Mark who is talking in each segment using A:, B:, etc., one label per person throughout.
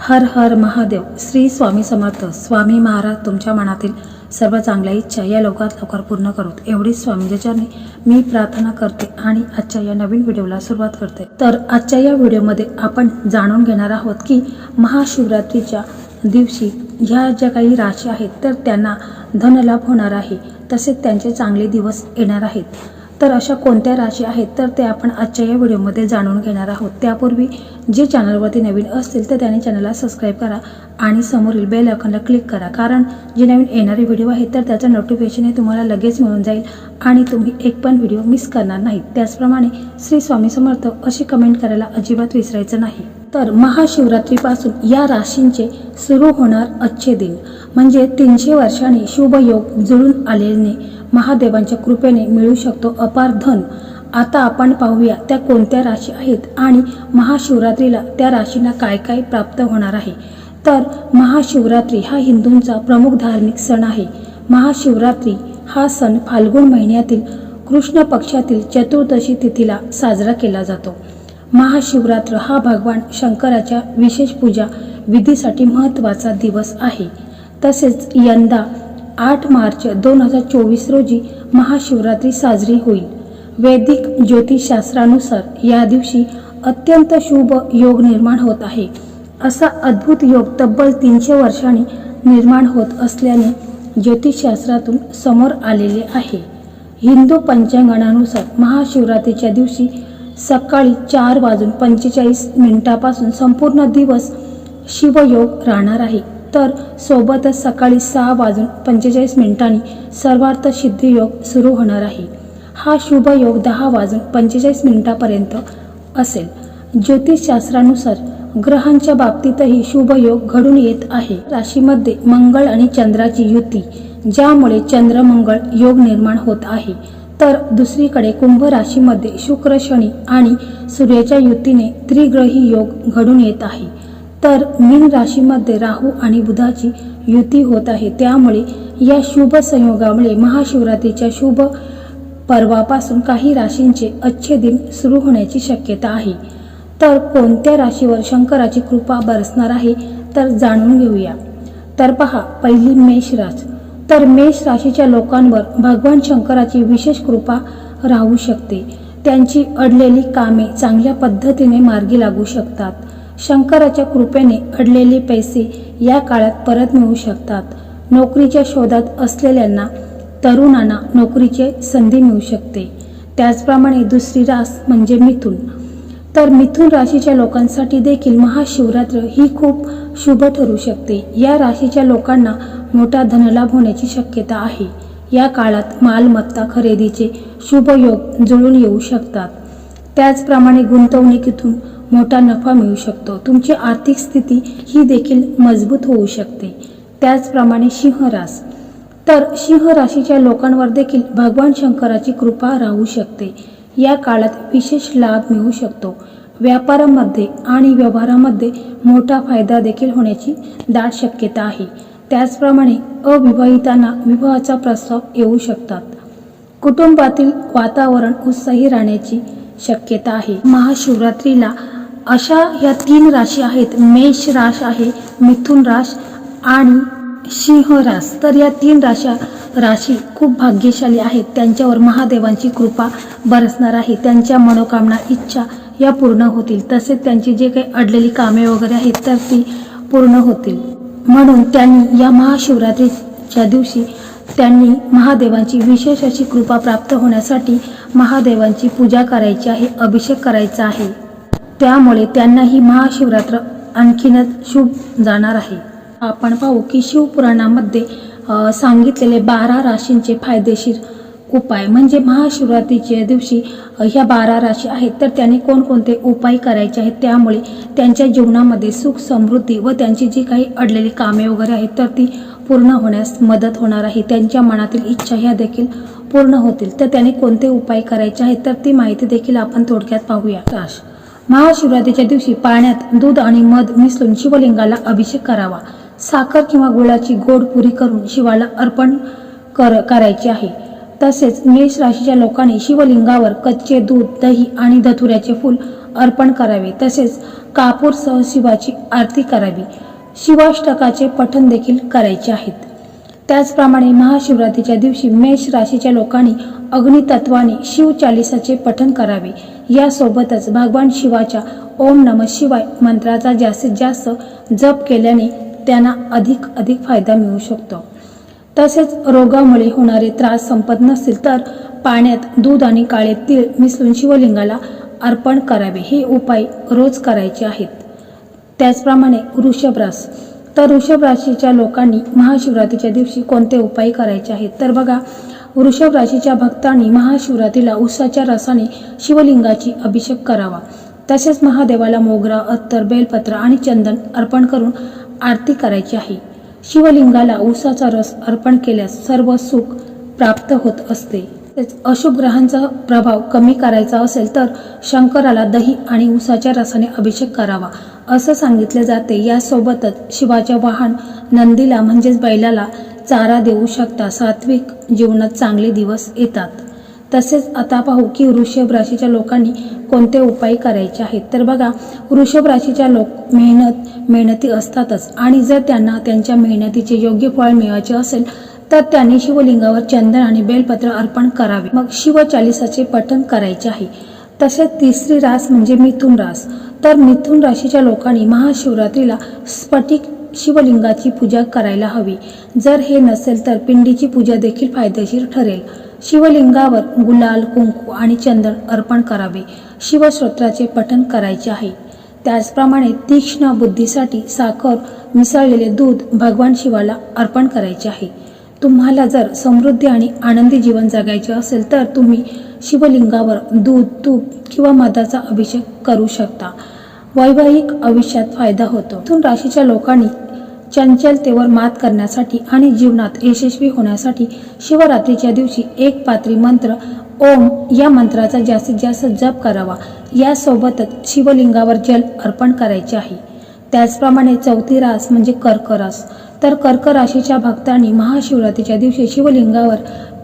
A: हर हर महादेव श्री स्वामी समर्थ स्वामी महाराज तुमच्या मनातील सर्व चांगल्या इच्छा या लवकरात लवकर पूर्ण करोत. एवढी स्वामींच्या मी प्रार्थना करते आणि आजच्या या नवीन व्हिडिओला सुरुवात करते. तर आजच्या या व्हिडिओमध्ये आपण जाणून घेणार आहोत की महाशिवरात्रीच्या दिवशी ह्या ज्या काही राशी आहेत तर त्यांना धनलाभ होणार आहे. तसेच त्यांचे चांगले दिवस येणार आहेत. तर अशा कोणत्या राशी आहेत तर ते आपण आजच्या या व्हिडिओमध्ये जाणून घेणार आहोत. त्यापूर्वी जे चॅनलवरती नवीन असतील तर त्याने चॅनलला सबस्क्राईब करा आणि समोरील बेल आयकॉनला क्लिक करा. कारण जे नवीन येणारे व्हिडिओ आहेत तर त्याचं नोटिफिकेशन हे तुम्हाला लगेच मिळून जाईल आणि तुम्ही एक पण व्हिडिओ मिस करणार नाहीत. त्याचप्रमाणे श्री स्वामी समर्थ अशी कमेंट करायला अजिबात विसरायचं नाही. तर महाशिवरात्रीपासून या राशींचे सुरू होणार अच्छे दिन. म्हणजे तीनशे वर्षांनी शुभ योग जुळून आलेले महादेवांच्या कृपेने मिळू शकतो अपार धन. आता आपण पाहूया त्या कोणत्या राशी आहेत आणि महाशिवरात्रीला त्या राशींना काय काय प्राप्त होणार आहे. तर महाशिवरात्री हा हिंदूंचा प्रमुख धार्मिक सण आहे. महाशिवरात्री हा सण फाल्गुन महिन्यातील कृष्ण पक्षातील चतुर्दशी तिथीला साजरा केला जातो. महाशिवरात्र हा भगवान शंकराच्या विशेष पूजा विधीसाठी महत्त्वाचा दिवस आहे. तसेच यंदा आठ मार्च दोन हजार चोवीस रोजी महाशिवरात्री साजरी होईल. वैदिक ज्योतिषशास्त्रानुसार या दिवशी अत्यंत शुभ योग निर्माण होत आहे. असा अद्भुत योग तब्बल तीनशे वर्षांनी निर्माण होत असल्याने ज्योतिषशास्त्रातून समोर आलेले आहे. हिंदू पंचांगणानुसार महाशिवरात्रीच्या दिवशी सकाळी चार वाजून पंचेचाळीस मिनिटापासून संपूर्ण दिवस शिवयोग राहणार आहे. तर सोबतच सकाळी सहा वाजून पंचेचाळीस मिनिटांनी सर्वार्थ सिद्धी योग सुरू होणार आहे. हा शुभ योग दहा वाजून पंचेचाळीस मिनिटापर्यंत असेल. ज्योतिषशास्त्रानुसार ग्रहांच्या बाबतीतही शुभ योग घडून येत आहे. राशीमध्ये मंगळ आणि चंद्राची युती ज्यामुळे चंद्रमंगळ योग निर्माण होत आहे. तर दुसरीकडे कुंभ राशीमध्ये शुक्र शनी आणि सूर्याच्या युतीने त्रिग्रही योग घडून येत आहे. तर मीन राशीमध्ये राहू आणि बुधाची युती होत आहे. त्यामुळे या शुभ संयोगामुळे महाशिवरात्रीच्या शुभ पर्वापासून काही राशींचे अच्छे दिन सुरू होण्याची शक्यता आहे. तर कोणत्या राशीवर शंकराची कृपा बरसणार आहे तर जाणून घेऊया. तर पहा पहिली मेष राश. तर मेष राशीच्या लोकांवर भगवान शंकराची विशेष कृपा राहू शकते. त्यांची अडलेली कामे चांगल्या पद्धतीने मार्गी लागू शकतात. शंकराच्या कृपेने अडलेले पैसे या काळात परत मिळू शकतात. नोकरीच्या शोधात असलेल्यांना तरुणांना नोकरीची संधी मिळू शकते. त्याचप्रमाणे दुसरी रास म्हणजे मिथुन. तर मिथुन राशीच्या लोकांसाठी देखील महाशिवरात्र ही खूप शुभ ठरू शकते. या राशीच्या लोकांना मोठा धनलाभ होण्याची शक्यता आहे. या काळात मालमत्ता खरेदीचे शुभ योग जुळून येऊ शकतात. त्याचप्रमाणे गुंतवणुकीतून मोठा नफा मिळू शकतो. तुमची आर्थिक स्थिती ही देखील मजबूत होऊ शकते. त्याचप्रमाणे सिंहरास तर सिंह राशीच्या लोकांवर देखील भगवान शंकराची कृपा राहू शकते. या काळात विशेष लाभ मिळू शकतो. व्यापारामध्ये आणि व्यवहारामध्ये मोठा फायदा देखील होण्याची दाट शक्यता आहे. त्याचप्रमाणे अविवाहितांना विवाहाचा प्रस्ताव येऊ शकतात. कुटुंबातील वातावरण उत्साही राहण्याची शक्यता आहे. महाशिवरात्रीला अशा ह्या तीन राशी आहेत. मेष राश आहे मिथुन राश आणि सिंह रास तर या तीन राशा राशी खूप भाग्यशाली आहेत. त्यांच्यावर महादेवांची कृपा बरसणार आहे. त्यांच्या मनोकामना इच्छा या पूर्ण होतील. तसेच त्यांची जे काही अडलेली कामे वगैरे आहेत तर ती पूर्ण होतील. म्हणून त्यांनी या महाशिवरात्रीच्या दिवशी त्यांनी महादेवांची विशेष अशी कृपा प्राप्त होण्यासाठी महादेवांची पूजा करायची आहे अभिषेक करायचा आहे. त्यामुळे त्यांना ही महाशिवरात्र आणखीनच शुभ जाणार आहे. आपण पाहू की शिवपुराणामध्ये सांगितलेले बारा राशींचे फायदेशीर उपाय. म्हणजे महाशिवरात्रीच्या दिवशी ह्या बारा राशी आहेत तर त्यांनी कोणकोणते उपाय करायचे आहेत त्यामुळे त्यांच्या जीवनामध्ये सुख समृद्धी व त्यांची जी काही अडलेली कामे वगैरे आहेत तर ती पूर्ण होण्यास मदत होणार आहे. त्यांच्या मनातील इच्छा ह्या देखील पूर्ण होतील. तर त्याने कोणते उपाय करायचे आहेत तर ती माहिती देखील आपण थोडक्यात पाहूया. राश महाशिवरात्रीच्या दिवशी पाण्यात दूध आणि मध मिसळून शिवलिंगाला अभिषेक करावा. साखर किंवा गुळाची गोड पुरी करून शिवाला अर्पण कर करायची आहे. तसेच मेष राशीच्या लोकांनी शिवलिंगावर कच्चे दूध दही आणि धतुऱ्याचे फूल अर्पण करावे. तसेच कापूरसह शिवाची आरती करावी. शिवाष्टकाचे पठण देखील करायचे आहेत. त्याचप्रमाणे महाशिवरात्रीच्या दिवशी मेष राशीच्या लोकांनी अग्नितत्वाने शिव चालिसाचे पठण करावे. यासोबतच भगवान शिवाच्या ओम नम शिवाय मंत्राचा जास्तीत जास्त जप केल्याने त्यांना अधिक अधिक फायदा मिळू शकतो. तसेच रोगामुळे होणारे त्रास संपत नसतील तर पाण्यात दूध आणि काळे तीळ मिसळून शिवलिंगाला अर्पण करावे. हे उपाय रोज करायचे आहेत. त्याचप्रमाणे वृषभरास तर वृषभ राशीच्या लोकांनी महाशिवरात्रीच्या दिवशी कोणते उपाय करायचे आहेत? तर बघा वृषभ राशीच्या भक्तांनी महाशिवरात्रीला उसाच्या रसाने शिवलिंगाची अभिषेक करावा. तसेच महादेवाला मोगरा अत्तर बेलपत्र आणि चंदन अर्पण करून आरती करायची आहे. शिवलिंगाला उसाचा रस अर्पण केल्यास सर्व सुख प्राप्त होत असते. तसेच अशुभ ग्रहांचा प्रभाव कमी करायचा असेल तर शंकराला दही आणि उसाच्या रसाने अभिषेक करावा असं सांगितले जाते. यासोबतच शिवाच्या वाहन नंदीला म्हणजेच बैलाला चारा देऊ शकता. सात्विक जीवनात चांगले दिवस येतात. तसेच आता पाहू की वृषभ राशीच्या लोकांनी कोणते उपाय करायचे आहेत. तर बघा वृषभ राशीच्या लोक मेहनत मेहनती असतातच. आणि जर त्यांना त्यांच्या मेहनतीचे योग्य फळ मिळवायचे असेल तर त्यांनी शिवलिंगावर चंदन आणि बेलपत्र अर्पण करावे. मग शिवचालिसाचे पठण करायचे आहे. तसेच तिसरी रास म्हणजे मिथुन रास. तर मिथुन राशीच्या लोकांनी महाशिवरात्रीला स्फटिक शिवलिंगाची पूजा करायला हवी. जर हे नसेल तर पिंडीची पूजा देखील फायदेशीर ठरेल. शिवलिंगावर गुलाल कुंकू आणि चंदन अर्पण करावे. शिवस्तोत्राचे पठण करायचे आहे. त्याचप्रमाणे तीक्ष्ण बुद्धीसाठी साखर मिसळलेले दूध भगवान शिवाला अर्पण करायचे आहे. तुम्हाला जर समृद्धी आणि आनंदी जीवन जगायचे असेल तर तुम्ही शिवलिंगावर दूध तूप किंवा मधाचा अभिषेक करू शकता. वैवाहिक आयुष्यात फायदा होतो. मिथुन राशीच्या लोकांनी चंचलतेवर मात करण्यासाठी आणि जीवनात यशस्वी होण्यासाठी शिवरात्रीच्या दिवशी एक पात्री मंत्र ओम या मंत्राचा जास्तीत जास्त जप करावा. यासोबतच शिवलिंगावर जल अर्पण करायचे आहे. त्याचप्रमाणे चौथी रास म्हणजे कर्क रास तर कर्क राशीच्या भक्तांनी महाशिवरात्रीच्या दिवशी शिवलिंगावर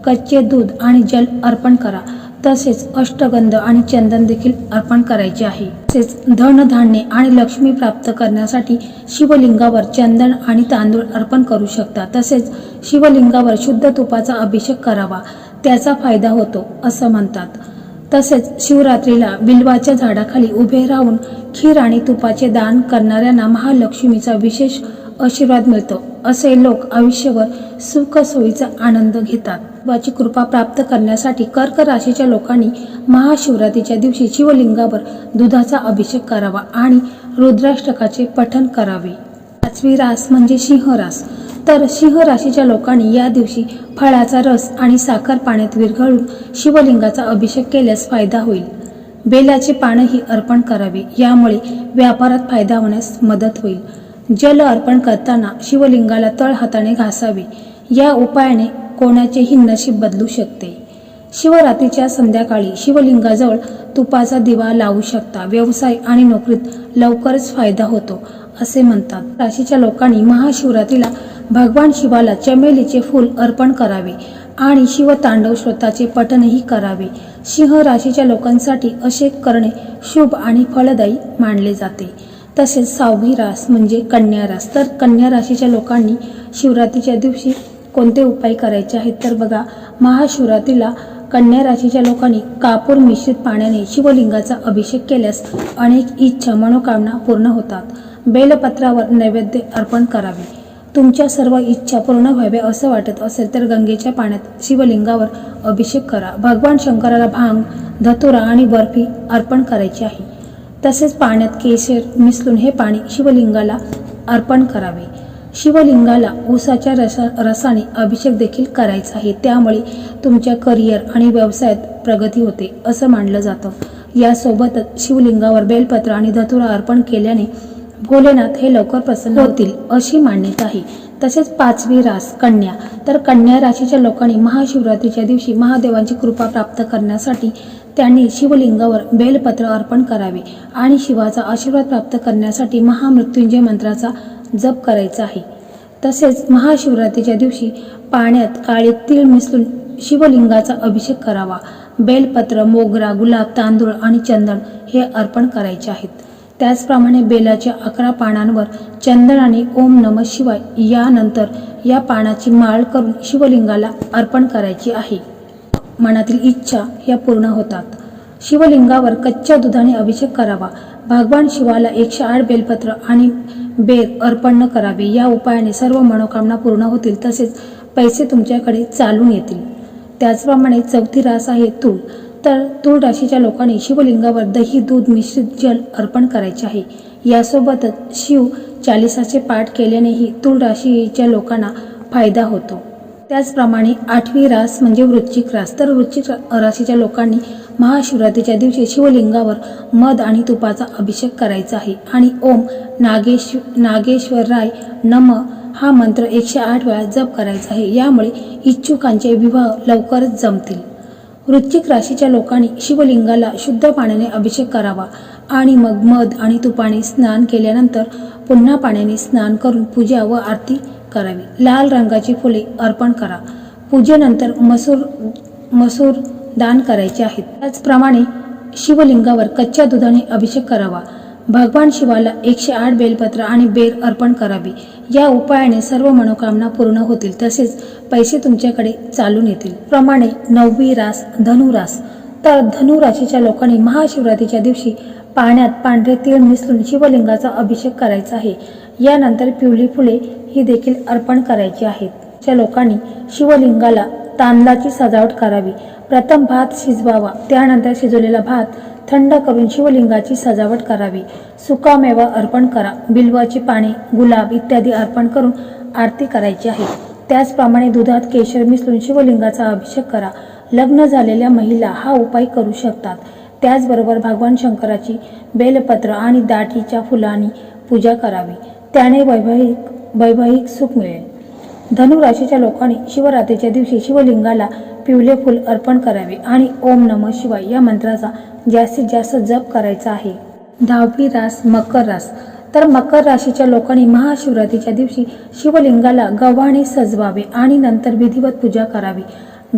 A: कच्चे दूध आणि जल अर्पण करा. तसेच अष्टगंध आणि चंदन देखील अर्पण करायचे आहे. तसेच धनधान्य आणि लक्ष्मी प्राप्त करण्यासाठी शिवलिंगावर चंदन आणि तांदूळ अर्पण करू शकता. तसेच शिवलिंगावर शुद्ध तुपाचा अभिषेक करावा. त्याचा फायदा होतो असं म्हणतात. तसेच शिवरात्रीला बिल्वाच्या झाडाखाली उभे राहून खीर आणि तुपाचे दान करणाऱ्यांना महालक्ष्मीचा विशेष आशीर्वाद मिळतो असे लोक आयुष्यभर सुख सोयीचा आनंद घेतात. देवाची कृपा प्राप्त करण्यासाठी कर्क राशीच्या लोकांनी महाशिवरात्रीच्या दिवशी शिवलिंगावर दुधाचा अभिषेक करावा आणि रुद्राष्टकाचे पठण करावे. पाचवी रास म्हणजे सिंह रास. तर सिंह राशीच्या लोकांनी या दिवशी फळाचा रस आणि साखर पाण्यात विरघळून शिवलिंगाचा अभिषेक केल्यास फायदा होईल. बेलाचे पानही अर्पण करावे. यामुळे व्यापारात फायदा होण्यास मदत होईल. जल अर्पण करताना शिवलिंगाला तळ हाताने घासावे. या उपायाने कोणाचेही नशीब बदलू शकते. शिवरात्रीच्या संध्याकाळी शिवलिंगाजवळ तुपाचा दिवा लावू शकता. व्यवसाय आणि नोकरीत लवकरच फायदा होतो. असे म्हणतात. राशीच्या लोकांनी महाशिवरात्रीला भगवान शिवाला चमेलीचे फूल अर्पण करावे आणि शिवतांडव श्रोताचे पठणही करावे. सिंह राशीच्या लोकांसाठी असे करणे शुभ आणि फलदायी मानले जाते. तसेच सहावी रास म्हणजे कन्या रास. तर कन्या राशीच्या लोकांनी शिवरात्रीच्या दिवशी कोणते उपाय करायचे आहेत? तर बघा महाशिवरात्रीला कन्या राशीच्या लोकांनी कापूर मिश्रित पाण्याने शिवलिंगाचा अभिषेक केल्यास अनेक इच्छा मनोकामना पूर्ण होतात. बेलपत्रावर नैवेद्य अर्पण करावे. तुमच्या सर्व इच्छा पूर्ण व्हावे असं वाटत असेल तर गंगेच्या पाण्यात शिवलिंगावर अभिषेक करा. भगवान शंकराला भांग धतुरा आणि बर्फी अर्पण करायची आहे. तसेच पाण्यात केशर मिसळून हे पाणी शिवलिंगाला अर्पण करावे. शिवलिंगाला ऊसाच्या रसा रसाने अभिषेक देखील करायचा आहे. त्यामुळे तुमच्या करिअर आणि व्यवसायात प्रगती होते असं मानलं जातं. यासोबतच शिवलिंगावर बेलपत्र आणि धतुरा अर्पण केल्याने भोलेनाथ हे लवकर प्रसन्न होतील अशी मान्यता आहे. तसेच पाचवी रास कन्या. तर कन्या राशीच्या लोकांनी महाशिवरात्रीच्या दिवशी महादेवांची कृपा प्राप्त करण्यासाठी त्यांनी शिवलिंगावर बेलपत्र अर्पण करावे आणि शिवाचा आशीर्वाद प्राप्त करण्यासाठी महामृत्युंजय मंत्राचा जप करायचा आहे. तसेच महाशिवरात्रीच्या दिवशी पाण्यात काळे तीळ मिसळून शिवलिंगाचा अभिषेक करावा. बेलपत्र मोगरा गुलाब तांदूळ आणि चंदन हे अर्पण करायचे आहेत. त्याचप्रमाणे बेलाच्या अकरा पानांवर चंदन आणि ओम नम शिवाय यानंतर या पानाची माळ करून शिवलिंगाला अर्पण करायची आहे. मनातील इच्छा या पूर्ण होतात. शिवलिंगावर कच्च्या दुधाने अभिषेक करावा. भगवान शिवाला एकशे आठ बेलपत्र आणि बेर अर्पण न करावे या उपायाने सर्व मनोकामना पूर्ण होतील तसेच पैसे तुमच्याकडे चालून येतील. त्याचप्रमाणे चौथी रास आहे तूळ. तर तूळ राशीच्या लोकांनी शिवलिंगावर दही दूध मिश्रित जल अर्पण करायचे आहे. यासोबतच शिव चालिसाचे पाठ केल्यानेही तूळ राशीच्या लोकांना फायदा होतो. त्याचप्रमाणे आठवी रास म्हणजे वृश्चिक रास. तर वृश्चिक राशीच्या लोकांनी महाशिवरात्रीच्या दिवशी शिवलिंगावर मध आणि तुपाचा अभिषेक करायचा आहे. आणि ओम नागेश नागेश्वराय नम हा मंत्र एकशे आठ वेळा जप करायचा आहे. यामुळे इच्छुकांचे विवाह लवकरच जमतील. वृश्चिक राशीच्या लोकांनी शिवलिंगाला शुद्ध पाण्याने अभिषेक करावा आणि मग मध आणि तुपाने स्नान केल्यानंतर पुन्हा पाण्याने स्नान करून पूजा व आरती करावी. लाल रंगाची फुले अर्पण करा. पूजेनंतर मसूर मसूर दान करायचे आहेत. त्याचप्रमाणे शिवलिंगावर कच्च्या दुधाने अभिषेक करावा. भगवान शिवाला एकशे आठ बेलपत्र आणि बेर अर्पण करावे. या उपायाने सर्व मनोकामना पूर्ण होतील. तसेच पैसे तुमच्याकडे चालून येतील. प्रमाणे नववी रास धनुरास. तर धनु राशीच्या लोकांनी महाशिवरात्रीच्या दिवशी पाण्यात पांढरे तीळ मिसळून शिवलिंगाचा अभिषेक करायचा आहे. यानंतर पिवळी फुले ही देखील अर्पण करायची आहेत. ज्या लोकांनी शिवलिंगाला तांदळाची सजावट करावी. प्रथम भात शिजवावा. त्यानंतर शिजवलेला भात थंड करून शिवलिंगाची सजावट करावी. सुकामेवा अर्पण करा. बिल्वाची पाने गुलाब इत्यादी अर्पण करून आरती करायची आहे. त्याचप्रमाणे दुधात केशर मिसळून शिवलिंगाचा अभिषेक करा. लग्न झालेल्या महिला हा उपाय करू शकतात. त्याचबरोबर भगवान शंकराची बेलपत्र आणि दाटीच्या फुलांनी पूजा करावी. त्याने वैवाहिक वैवाहिक सुख मिळेल. धनु राशीच्या लोकांनी शिवरात्रीच्या दिवशी शिवलिंगाला पिवले फूल अर्पण करावे आणि ओम नम शिवाय या मंत्राचा जास्तीत जास्त जप करायचा आहे. दहावी रास मकर रास. तर मकर राशीच्या लोकांनी महाशिवरात्रीच्या दिवशी शिवलिंगाला गव्हाणे सजवावे आणि नंतर विधिवत पूजा करावी.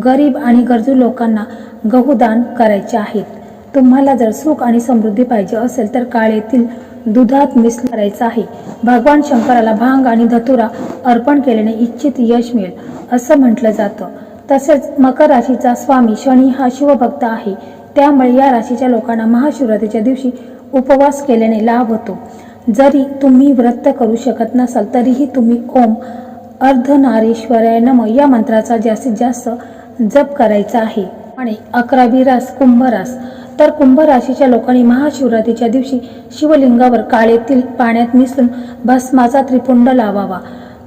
A: गरीब आणि गरजू लोकांना गहूदान करायचे आहेत तुम्हाला जर सुख आणि समृद्धी पाहिजे असेल तर काळेतील दुधात मिस करायचं आहे. भगवान शंकराला भांग आणि धतुरा अर्पण केल्याने इच्छित यश मिळेल असं म्हटलं जातं. तसेच मकर राशीचा स्वामी शनी हा शिवभक्त आहे. त्यामुळे या राशीच्या लोकांना महाशिवरात्रीच्या दिवशी उपवास केल्याने लाभ होतो. जरी तुम्ही व्रत करू शकत नसाल तरीही तुम्ही ओम अर्धनारेश्वराय नम या मंत्राचा जास्तीत जास्त जप करायचा आहे. आणि अकरावी रास कुंभ रास. तर कुंभ राशीच्या लोकांनी महाशिवरात्रीच्या दिवशी शिवलिंगावर काळेतील पाण्यात मिसळून भस्माचा त्रिपुंड लावावा.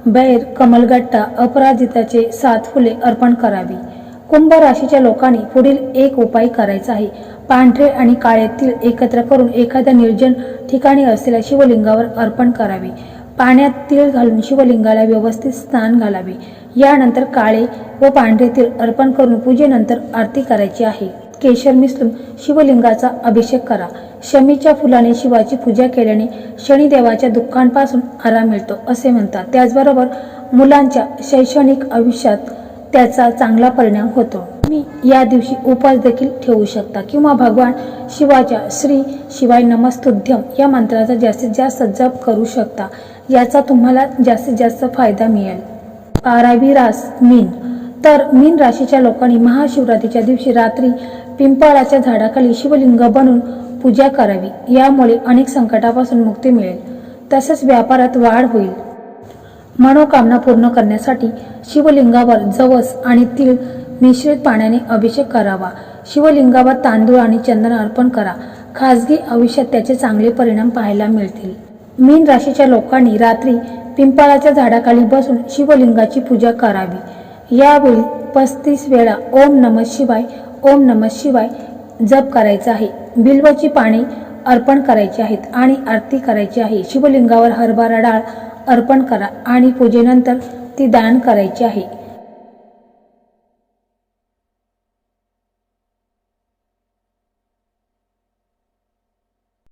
A: बैर कमलगट्टा अपराजिताचे सात फुले अर्पण करावी. कुंभ राशीच्या लोकांनी पुढील एक उपाय करायचा आहे. पांढरे आणि काळे तीळ एकत्र करून एखाद्या निर्जन ठिकाणी असलेल्या शिवलिंगावर अर्पण करावे. पाण्यात तीळ घालून शिवलिंगाला व्यवस्थित स्नान घालावे. यानंतर काळे व पांढरे तीळ अर्पण करून पूजेनंतर आरती करायची आहे. केशर मिसळून शिवलिंगाचा अभिषेक करा. शमीच्या फुलाने शिवाची पूजा केल्याने शनिदेवाच्या दुःखांपासून आराम मिळतो असे म्हणतात. त्याचबरोबर मुलांच्या शैक्षणिक आयुष्यात त्याचा चांगला परिणाम होतो. तुम्ही या दिवशी उपास देखील ठेवू शकता किंवा भगवान शिवाच्या श्री शिवाय नमस्तुध्यम या मंत्राचा जास्तीत जास्त जप करू शकता. याचा तुम्हाला जास्तीत जास्त फायदा मिळेल. बारावी रास मीन. तर मीन राशीच्या लोकांनी महाशिवरात्रीच्या दिवशी रात्री पिंपळाच्या झाडाखाली शिवलिंग बनून पूजा करावी. यामुळे अनेक संकटापासून मुक्ती मिळेल. तसेच व्यापारात वाढ होईल. मनोकामना पूर्ण करण्यासाठी शिवलिंगावर जवस आणि तीळ मिश्रित पाण्याने अभिषेक करावा. शिवलिंगावर तांदूळ आणि चंदन अर्पण करा. खासगी आयुष्यात त्याचे चांगले परिणाम पाहायला मिळतील. मीन राशीच्या लोकांनी रात्री पिंपळाच्या झाडाखाली बसून शिवलिंगाची पूजा करावी. यावेळी पस्तीस वेळा ओम नम शिवाय ओम नम शिवाय जप करायचा आहे. बिल्वची पाने अर्पण करायची आहेत आणि आरती करायची आहे. शिवलिंगावर हरभरा डाळ अर्पण करा आणि पूजेनंतर ती दान करायची आहे.